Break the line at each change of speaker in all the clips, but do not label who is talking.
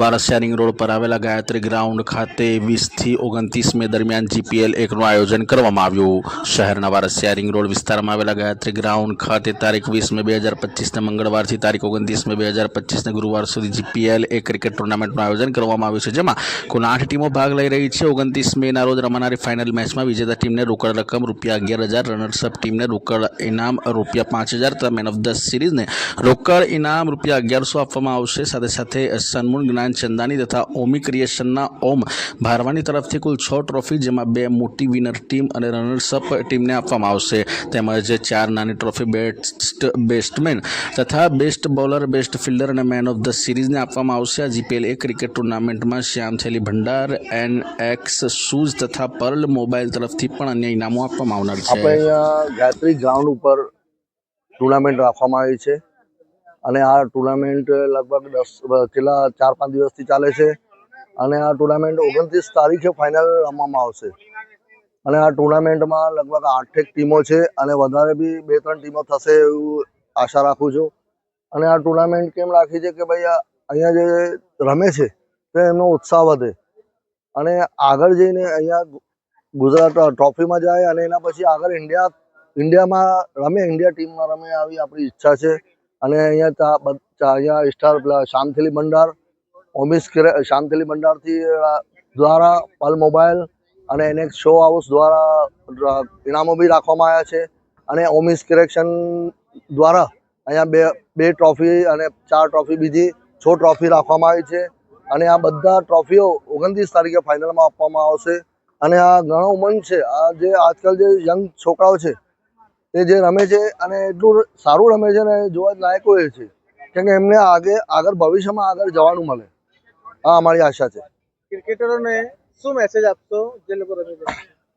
Varasiya ring road પર આવેલા Gayatri ground ખાતે વીસથી ઓગણત્રીસ મે દરમિયાન જીપીએલ એકનું આયોજન કરવામાં આવ્યું. શહેરના વારસિયા રિંગ રોડ વિસ્તારમાં આવેલા ગાયત્રી ગ્રાઉન્ડ ખાતે તારીખ વીસ મે બે હજાર પચીસને મંગળવારથી તારીખ ઓગણત્રીસ મે બે હજાર પચીસને ગુરુવાર સુધી જીપીએલ એક ક્રિકેટ ટુર્નામેન્ટનું આયોજન કરવામાં આવ્યું છે, જેમાં કુલ આઠ ટીમો ભાગ લઈ રહી છે. ઓગણત્રીસ મેના રોજ રમાનારી ફાઇનલ મેચમાં વિજેતા ટીમને રોકડ રકમ રૂપિયા અગિયાર હજાર, રનર્સઅપ ટીમને રોકડ ઇનામ રૂપિયા પાંચ હજાર તથા મેન ઓફ ધ સિરીઝને રોકડ ઇનામ રૂપિયા અગિયારસો આપવામાં આવશે. સાથે સાથે સન્મૂન જ્ઞાન ચંદાની તથા ઓમી ક્રિએશનના ઓમ ભારવાની તરફથી કુલ છ ટ્રોફી, જેમાં બે મોટી વિનર ટીમ અને રનર્સઅપ ટીમને આપવામાં આવશે. તેમજ ચાર નાની ટ્રોફી બેસ્ટ બેસ્ટમેન તથા બેસ્ટ બોલર બેસ્ટ ફિલ્ડર અને મેન ઓફ ધ સિરીઝને આપવામાં આવશે. આ જીપીએલ એ ક્રિકેટ ટુર્નામેન્ટમાં Shyam Theli Bhandar N X shoes તથા પર્લ મોબાઈલ તરફથી પણ અન્ય ઇનામો આપવામાં આવનાર
આપણે
છે
અહીંયા ગાયત્રી ગ્રાઉન્ડ ઉપર ટુર્નામેન્ટ રાખવામાં આવી છે. અને આ ટુર્નામેન્ટ લગભગ દસ છેલ્લા ચાર, પાંચ દિવસથી ચાલે છે. અને આ ટુર્નામેન્ટ ઓગણત્રીસ તારીખે ફાઇનલ રમવામાં આવશે. અને આ ટુર્નામેન્ટમાં લગભગ આઠેક ટીમો છે અને વધારે બી બે, ત્રણ ટીમો થશે એવું આશા રાખું છું. અને આ ટુર્નામેન્ટ કેમ રાખી છે કે ભાઈ અહીંયા જે રમે છે, તો એમનો ઉત્સાહ વધે. અને આગળ જઈને અહીંયા ગુજરાત ટ્રોફીમાં જાય અને એના પછી આગળ ઇન્ડિયા, ઇન્ડિયામાં રમે, ઇન્ડિયા ટીમમાં રમે આવી આપણી ઈચ્છા છે. અને અહીંયા અહીંયા સ્ટાર શાંતિલી ભંડાર ઓમિસ શાંતિલી ભંડારથી દ્વારા, પલ મોબાઈલ અને એનેક્સ શો હાઉસ દ્વારા ઇનામો બી રાખવામાં આવ્યા છે. અને ઓમિસ કરેક્શન દ્વારા અહીંયા બે બે ટ્રોફી અને ચાર ટ્રોફી બીજી છ ટ્રોફી રાખવામાં આવી છે. અને આ બધા ટ્રોફીઓ ઓગણત્રીસ તારીખે ફાઇનલમાં આપવામાં આવશે. અને આ ઘણો ઉમંગ છે. આ જે આજકાલ જે યંગ છોકરાઓ છે એ જે રમે છે અને એટલું સારું રમે છે ને જોવા લાયક હોય છે. કેમ કે એમને આગે આગળ ભવિષ્યમાં આગળ જવાનું મળે. આ અમારી આશા છે.
ક્રિકેટરોને શું મેસેજ આપશો જે લોકો રમે છે?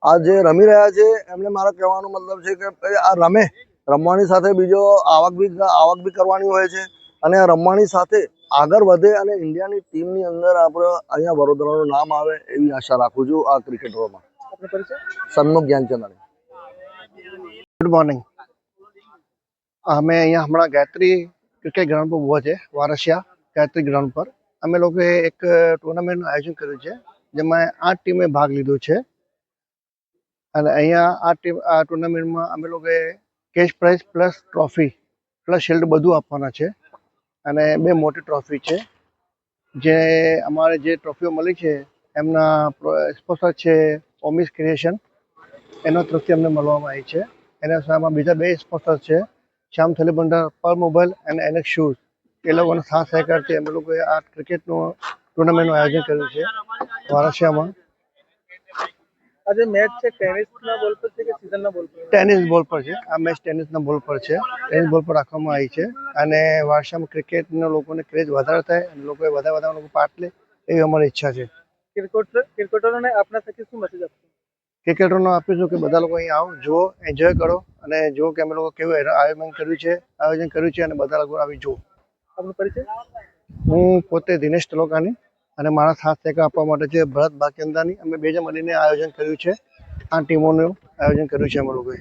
આ જે રમી રહ્યા છે એમને મારો કહેવાનો મતલબ છે કે આ રમે. રમવાની સાથે બીજો આવક બી આવક બી કરવાની હોય છે. અને રમવાની સાથે આગળ વધે અને ઇન્ડિયાની ટીમની અંદર આપણે અહીંયા વડોદરાનું નામ આવે એવી આશા રાખું છું આ ક્રિકેટરોમાં. સન્મુખ જ્ઞાનચંદાણી
ગુડ મોર્નિંગ અમે અહીંયા હમણાં ગાયત્રી ક્રિકેટ ગ્રાઉન્ડ પર ઊભા છે, વારસિયા ગાયત્રી ગ્રાઉન્ડ પર. અમે લોકોએ એક ટુર્નામેન્ટનું આયોજન કર્યું છે, જેમાં આઠ ટીમે ભાગ લીધો છે. અને અહીંયા આ ટીમ, આ ટુર્નામેન્ટમાં અમે લોકોએ cash prize plus trophy plus shield બધું આપવાના છે. અને બે મોટી ટ્રોફી છે. જે અમારે જે ટ્રોફીઓ મળી છે, એમના સ્પોન્સર છે ઓમિસ ક્રિએશન એના તરફથી અમને મળવામાં આવી છે. એના બીજા બે સ્પોન્સર છે. શ્યામ થેલી ભંડાર પર મોબાઈલ અને એનેક શૂઝ. એ લોકોના સાથ સહકારથી અમે લોકોએ આ ક્રિકેટનું ટુર્નામેન્ટનું આયોજન કર્યું છે વારસિયામાં
આજે મેચ છે ટેનિસના બોલ પર છે કે સીઝનના બોલ પર?
ટેનિસ બોલ પર છે. આ મેચ ટેનિસના બોલ પર છે. ટેનિસ બોલ પર રાખવામાં આવી છે. અને વારસામાં ક્રિકેટના લોકોને ક્રેઝ વધારે થાય અને લોકોએ વધારે વધારે લોકો પાર્ટ લે એવી અમારી ઈચ્છા છે.
ક્રિકેટર ક્રિકેટરોને આપના થકી શું મેસેજ આપશો?
ક્રિકેટરનો આપીશું કે બધા લોકો અહીં આવો જુઓ એન્જોય કરો અને જુઓ કે અમે લોકો કેવું આયોજન કર્યું છે આયોજન કર્યું છે અને બધા લોકો આવી જુઓ.
આપણો પરિચય?
હું પોતે દિનેશ તલોકાની અને મારા સાથ ટેકા આપવા માટે છે ભરત ભાકેન્દાની અમે બે જ મળીને આયોજન કર્યું છે. આ ટીમોનું આયોજન કર્યું છે અમે લોકોએ.